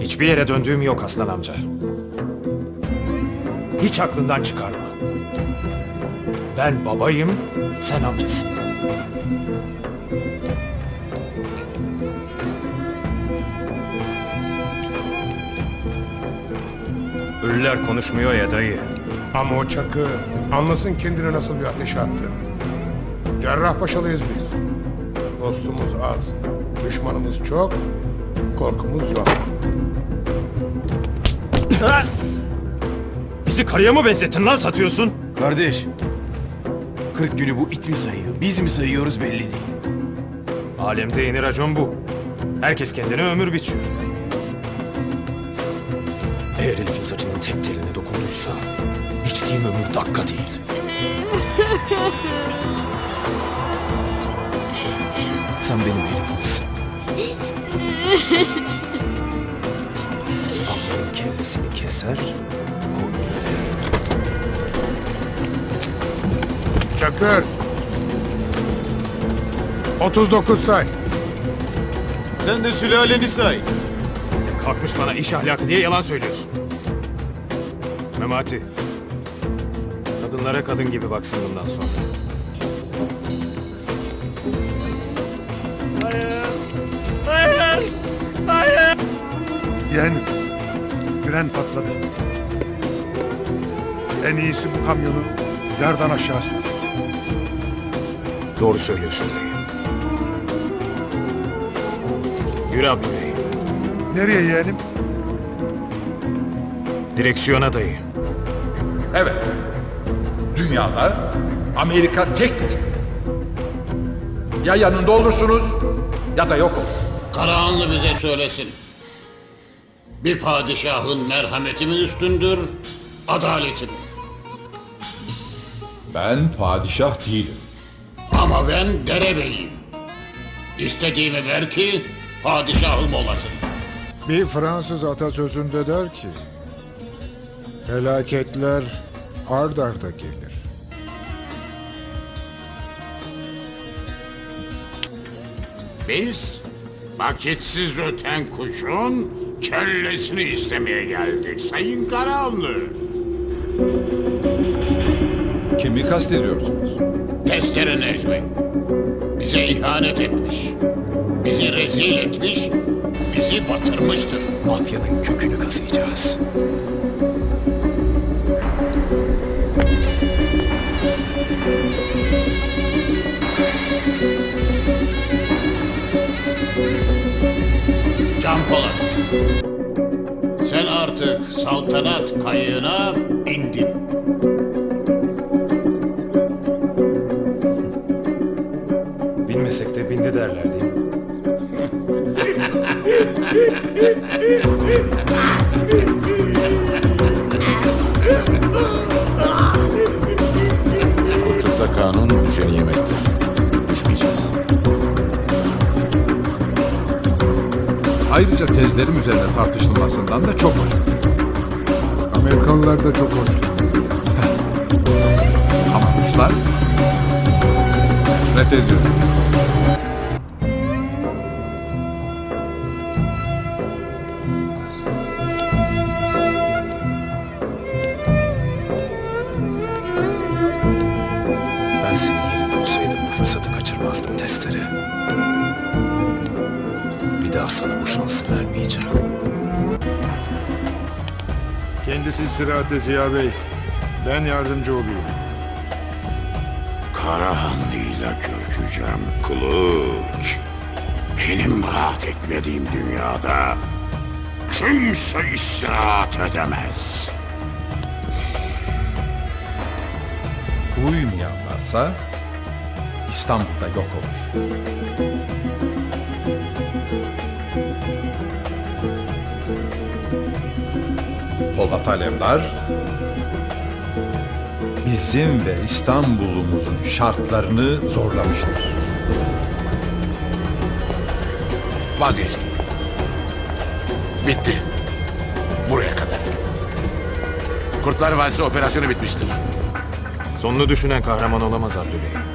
Hiçbir yere döndüğüm yok Aslan amca. Hiç aklından çıkarma. Ben babayım, sen amcasın. Ölüler konuşmuyor ya dayı. Ama o çakı anlasın kendine nasıl bir ateşe attığını. Cerrahpaşalıyız biz. Dostumuz az, düşmanımız çok, korkumuz yok. Bizi karıya mı benzettin lan satıyorsun? Kardeş, 40 günü bu it mi sayıyor, biz mi sayıyoruz belli değil. Alemde yeni racon bu. Herkes kendine ömür biçiyor. Eğer Elif'in saçının tek teline dokunduysa... ...biçtiğim ömür dakika değil. Sen benim Elif'imsin. Kellesini keser, koyun Çakır! 39 say. Sen de sülaleni say. Kalkmış bana iş ahlakı diye yalan söylüyorsun. Memati. Kadınlara kadın gibi baksın bundan sonra. Yeğenim, fren patladı. En iyisi bu kamyonu yerden aşağı sür. Doğru söylüyorsun dayı. Yürü Abdüley. Nereye yeğenim? Direksiyona dayı. Evet. Dünyada Amerika tektir. Ya yanında olursunuz ya da yok olur. Karahanlı bize söylesin. Bir padişahın merhameti mi üstündür, adaleti mi? Ben padişah değilim. Ama ben derebeyim. İstediğimi ver ki padişahım olasın. Bir Fransız atasözünde der ki, felaketler ard arda gelir. Biz vakitsiz öten kuşun kellesini istemeye geldik Sayın Karahanlı. Kimi kastediyorsunuz? Testere Necmi. Bize ihanet etmiş. Bizi rezil etmiş. Bizi batırmıştır. Mafyanın kökünü kazıyacağız. Sen artık saltanat kayığına bindin. Bilmesek de bindi derler değil mi? Koltukta kanun düşeni yemektir. Düşmeyeceğiz. Ayrıca tezlerim üzerine tartışılmasından da çok hoşlanıyorum. Amerikalılar da çok hoşlanıyor. Ama Ruslar nefret ediyor. Ben senin yerinde olsaydım bu fırsatı kaçırmazdım testere. Daha sana bu şansı vermeyeceğim. Kendisi istirahatte Ziya Bey. Ben yardımcı olayım. Karahanlı'yla görüşeceğim kılıç. Benim rahat etmediğim dünyada kimse istirahat edemez. Uymayanlarsa İstanbul'da yok olur. Polat Alemdar bizim ve İstanbul'umuzun şartlarını zorlamıştır. Vazgeçtim. Bitti. Buraya kadar. Kurtlar Vadisi operasyonu bitmiştir. Sonunu düşünen kahraman olamaz Abdüley.